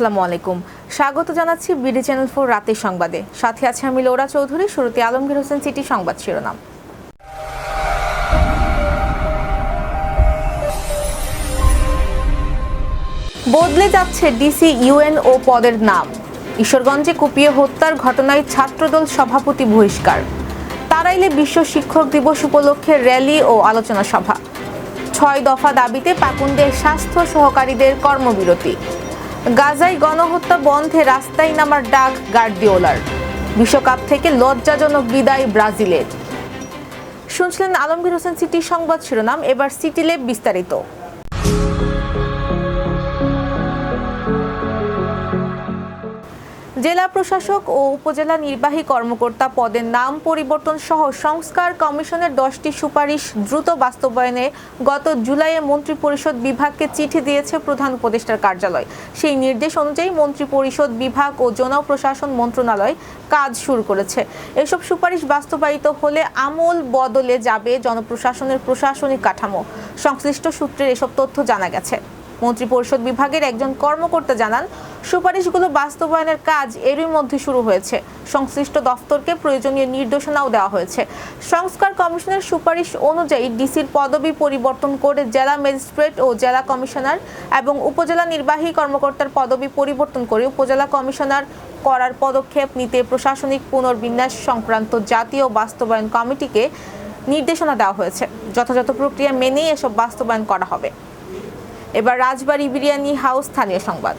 আসসালামু আলাইকুম। স্বাগত জানাচ্ছি বিডি চ্যানেল ফোর রাতের সংবাদে। সাথে আছে আমি লোরা চৌধুরী, শুরুতে আলমগীর হোসেন সিটি সংবাদ শিরোনাম। বদলে যাচ্ছে ডিসি, ইউএন ও পদের নাম। ঈশ্বরগঞ্জে কুপিয়ে হত্যার ঘটনায় ছাত্রদল সভাপতি বহিষ্কার। তারাইলে বিশ্ব শিক্ষক দিবস উপলক্ষে র্যালি ও আলোচনা সভা। ছয় দফা দাবিতে পাকুন্দের স্বাস্থ্য সহকারীদের কর্মবিরতি। গাজায় গণহত্যা বন্ধে রাস্তায় নামার ডাক গার্দিওলার। বিশ্বকাপ থেকে লজ্জাজনক বিদায় ব্রাজিলের। শুনছিলেন আলমগীর হোসেন সিটি সংবাদ শিরোনাম, এবার সিটি লেব বিস্তারিত। জেলা প্রশাসক ও উপজেলা নির্বাহী কর্মকর্তা পদের নাম পরিবর্তন সহ সংস্কার কমিশনের দশটি সুপারিশ দ্রুত বাস্তবায়নে গত জুলাইয়ে মন্ত্রিপরিষদ বিভাগকে চিঠি দিয়েছে প্রধান উপদেষ্টার কার্যালয়। সেই নির্দেশ অনুযায়ী মন্ত্রিপরিষদ বিভাগ ও জনপ্রশাসন মন্ত্রণালয় কাজ শুরু করেছে। এসব সুপারিশ বাস্তবায়িত হলে আমূল বদলে যাবে জনপ্রশাসনের প্রশাসনিক কাঠামো। সংশ্লিষ্ট সূত্রে এসব তথ্য জানা গেছে। মন্ত্রিপরিষদ বিভাগের একজন কর্মকর্তা জানান সুপারিশগুলো বাস্তবায়নের কাজ এরই মধ্যে শুরু হয়েছে। সংশ্লিষ্ট দফতরকে প্রয়োজনীয় নির্দেশনাও দেওয়া হয়েছে। সংস্কার কমিশনের সুপারিশ অনুযায়ী ডিসির পদবি পরিবর্তন করে জেলা ম্যাজিস্ট্রেট ও জেলা কমিশনার এবং উপজেলা নির্বাহী কর্মকর্তার পদবি পরিবর্তন করে উপজেলা কমিশনার করার পদক্ষেপ নিতে প্রশাসনিক পুনর্বিন্যাস সংক্রান্ত জাতীয় বাস্তবায়ন কমিটিকে নির্দেশনা দেওয়া হয়েছে। যথাযথ প্রক্রিয়া মেনেই এসব বাস্তবায়ন করা হবে। এবার রাজবাড়ী বিরিয়ানি হাউস স্থানীয় সংবাদ।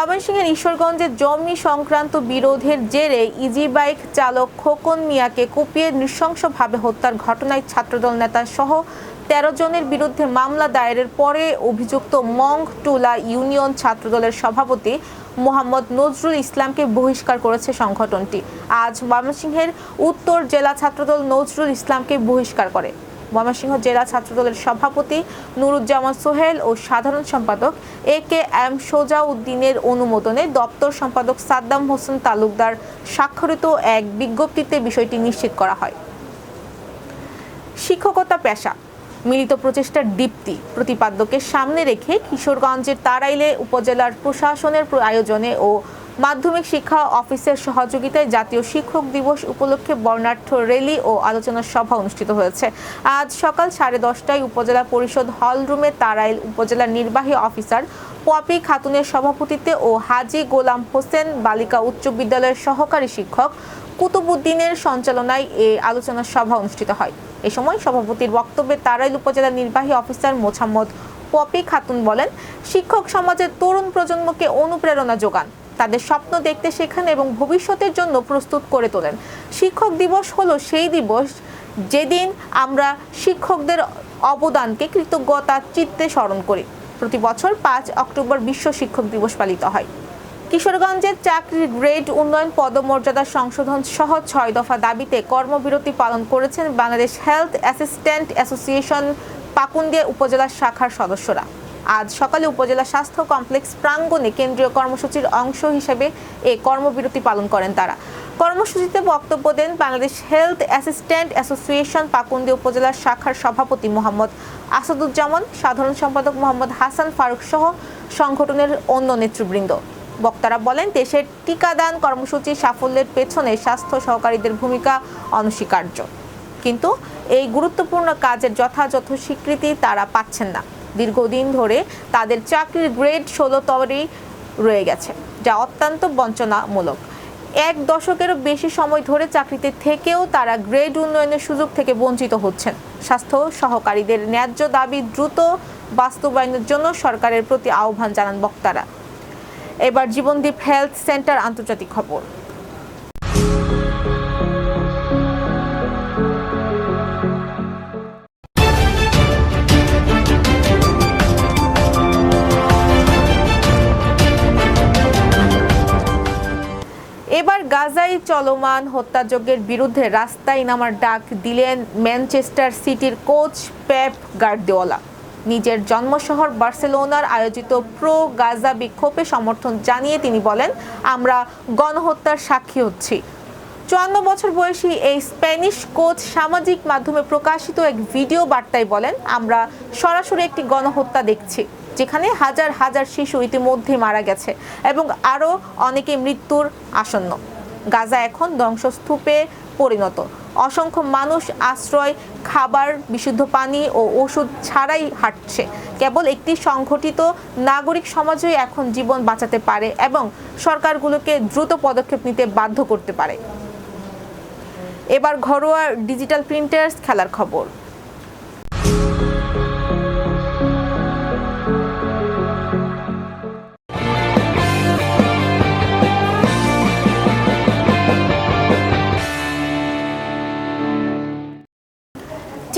ময়মনসিংহের ঈশ্বরগঞ্জে জমি সংক্রান্ত বিরোধের জেরে ইজি বাইক চালক খোকন মিয়াকে কুপিয়ে নৃশংসভাবে হত্যার ঘটনায় ছাত্রদল নেতা সহ তেরো জনের বিরুদ্ধে মামলা দায়েরের পরে অভিযুক্ত মং টুলা ইউনিয়ন ছাত্রদলের সভাপতি মোহাম্মদ নজরুল ইসলামকে বহিষ্কার করেছে সংগঠনটি। আজ ময়মনসিংহের উত্তর জেলা ছাত্রদল নজরুল ইসলামকে বহিষ্কার করে। ময়মনসিংহ জেলা ছাত্রদলের সভাপতি নুরুজ্জামান সোহেল ও সাধারণ সম্পাদক এ কে এম সোজাউদ্দিনের অনুমোদনে দপ্তর সম্পাদক সাদ্দাম হোসেন তালুকদার স্বাক্ষরিত এক বিজ্ঞপ্তিতে বিষয়টি নিশ্চিত করা হয়। শিক্ষকতা পেশা, মিলিত প্রচেষ্টার দীপ্তি, প্রতিপাদ্যকে সামনে রেখে কিশোরগঞ্জের তারাইলে উপজেলার প্রশাসনের আয়োজনে ও মাধ্যমিক শিক্ষা অফিসের সহযোগিতায় জাতীয় শিক্ষক দিবস উপলক্ষে বর্ণাঢ্য র্যালি ও আলোচনা সভা অনুষ্ঠিত হয়েছে। আজ সকাল সাড়ে দশটায় উপজেলা পরিষদ হল রুমে তারাইল উপজেলার নির্বাহী অফিসার পপি খাতুনের সভাপতিত্বে ও হাজি গোলাম হোসেন বালিকা উচ্চ বিদ্যালয়ের সহকারী শিক্ষক কুতুবুদ্দিনের সঞ্চালনায় এ আলোচনা সভা অনুষ্ঠিত হয়। এ সময় সভাপতির বক্তব্যে তারাইল উপজেলা নির্বাহী অফিসার মোছাম্মদ পপি খাতুন বলেন, শিক্ষক সমাজের তরুণ প্রজন্মকে অনুপ্রেরণা যোগান। তাদের স্বপ্ন দেখতে শেখান এবং ভবিষ্যতের জন্য প্রস্তুত করে তোলেন। শিক্ষক দিবস হলো সেই দিবস যেদিন আমরা শিক্ষকদের অবদানকে কৃতজ্ঞতা, চিত্তে স্মরণ করি। প্রতি বছর পাঁচ অক্টোবর বিশ্ব শিক্ষক দিবস পালিত হয়। কিশোরগঞ্জের চাকরির গ্রেড উন্নয়ন পদমর্যাদা সংশোধন সহ ছয় দফা দাবিতে কর্মবিরতি পালন করেছেন Bangladesh health assistant association Pakundia উপজেলা শাখার সদস্যরা। আজ সকালে উপজেলা স্বাস্থ্য কমপ্লেক্স প্রাঙ্গণে কেন্দ্রীয় কর্মসূচির অংশ হিসেবে এ কর্মবিরতি পালন করেন তারা। কর্মসূচিতে বক্তব্য দেন Bangladesh health assistant association Pakundia উপজেলার শাখার সভাপতি মোহাম্মদ আসাদুজ্জামান, সাধারণ সম্পাদক মোহাম্মদ হাসান ফারুক সহ সংগঠনের অন্য নেতৃবৃন্দ। বক্তারা বলেন, দেশের টিকাদান কর্মসূচি সাফল্যের পেছনে স্বাস্থ্য সহকারীদের ভূমিকা অনস্বীকার্য। কিন্তু এই গুরুত্বপূর্ণ কাজের যথাযথ স্বীকৃতি তারা পাচ্ছেন না। দীর্ঘদিন ধরে তাদের চাকরির গ্রেড ষোলো তরেই রয়ে গেছে, যা অত্যন্ত বঞ্চনামূলক। এক দশকেরও বেশি সময় ধরে চাকরিতে থেকেও তারা গ্রেড উন্নয়নের সুযোগ থেকে বঞ্চিত হচ্ছেন। স্বাস্থ্য সহকারীদের ন্যায্য দাবি দ্রুত বাস্তবায়নের জন্য সরকারের প্রতি আহ্বান জানান বক্তারা। এবার জীবনদীপ হেলথ সেন্টার আন্তর্জাতিক খবর। গাজায় চলমান হত্যাযজ্ঞের বিরুদ্ধে রাস্তায় নামার ডাক দিলেন ম্যানচেস্টার সিটির কোচ পেপ গার্দিওলা। নিজের জন্মশহর বার্সেলোনার আয়োজিত প্রো গাজা বিক্ষোভে সমর্থন জানিয়ে তিনি বলেন, আমরা গণহত্যার সাক্ষী হচ্ছি। চুয়ান্ন বছর বয়সী এই স্প্যানিশ কোচ সামাজিক মাধ্যমে প্রকাশিত এক ভিডিও বার্তায় বলেন, আমরা সরাসরি একটি গণহত্যা দেখছি, যেখানে হাজার হাজার শিশু ইতিমধ্যে মারা গেছে এবং আরও অনেকে মৃত্যুর আসন্ন। গাজা এখন ধ্বংসস্তূপে পরিণত। অসংখ্য মানুষ আশ্রয়, খাবার, বিশুদ্ধ পানি ও ওষুধ ছাড়াই হাঁটছে। কেবল একটি সংগঠিত নাগরিক সমাজই এখন জীবন বাঁচাতে পারে এবং সরকারগুলোকে দ্রুত পদক্ষেপ নিতে বাধ্য করতে পারে। এবার ঘরোয়া ডিজিটাল প্রিন্টার্স খেলার খবর।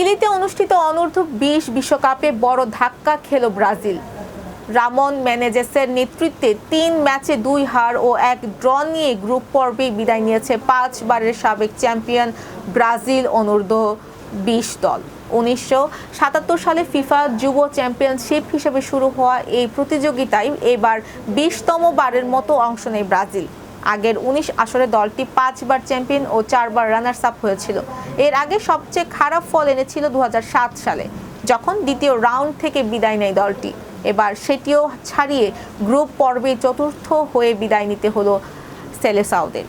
চিলিতে অনুষ্ঠিত অনূর্ধ্ব বিশ বিশ্বকাপে বড় ধাক্কা খেল ব্রাজিল। রামন ম্যানেজেসের নেতৃত্বে তিন ম্যাচে দুই হার ও এক ড্র নিয়ে গ্রুপ পর্বে বিদায় নিয়েছে পাঁচবারের সাবেক চ্যাম্পিয়ন ব্রাজিল অনূর্ধ্ব বিশ দল। উনিশশো সাতাত্তর সালে ফিফা যুব চ্যাম্পিয়নশিপ হিসেবে শুরু হওয়া এই প্রতিযোগিতায় এবার বিশতম বারের মতো অংশ নেয় ব্রাজিল। আগের উনিশ আসরে দলটি পাঁচবার চ্যাম্পিয়ন ও চারবার রানার্স আপ হয়েছিল। এর আগে সবচেয়ে খারাপ ফল এনেছিল দুহাজার সাত সালে, যখন দ্বিতীয় রাউন্ড থেকে বিদায় নেয় দলটি। এবার সেটিও ছাড়িয়ে গ্রুপ পর্বে চতুর্থ হয়ে বিদায় নিতে হলো সেলেসাউদের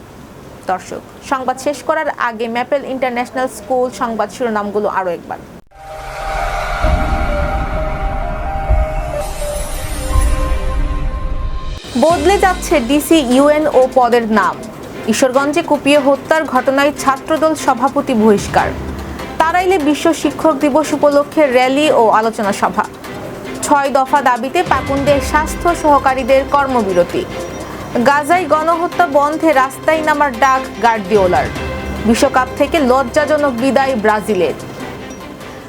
দর্শক, সংবাদ শেষ করার আগে ম্যাপেল ইন্টারন্যাশনাল স্কুল সংবাদ শিরোনামগুলো আরও একবার। বদলে যাচ্ছে ডিসি ইউএনও পদের নাম। ঈশ্বরগঞ্জে কুপিয়ে হত্যার ঘটনায় ছাত্রদল সভাপতি বহিষ্কার। তারাইলে বিশ্ব শিক্ষক দিবস উপলক্ষে র্যালি ও আলোচনা সভা। ছয় দফা দাবিতে পাকুন্ডে স্বাস্থ্য সহকারীদের কর্মবিরতি। গাজায় গণহত্যা বন্ধে রাস্তায় নামার ডাক গার্দিওলার। বিশ্বকাপ থেকে লজ্জাজনক বিদায় ব্রাজিলের।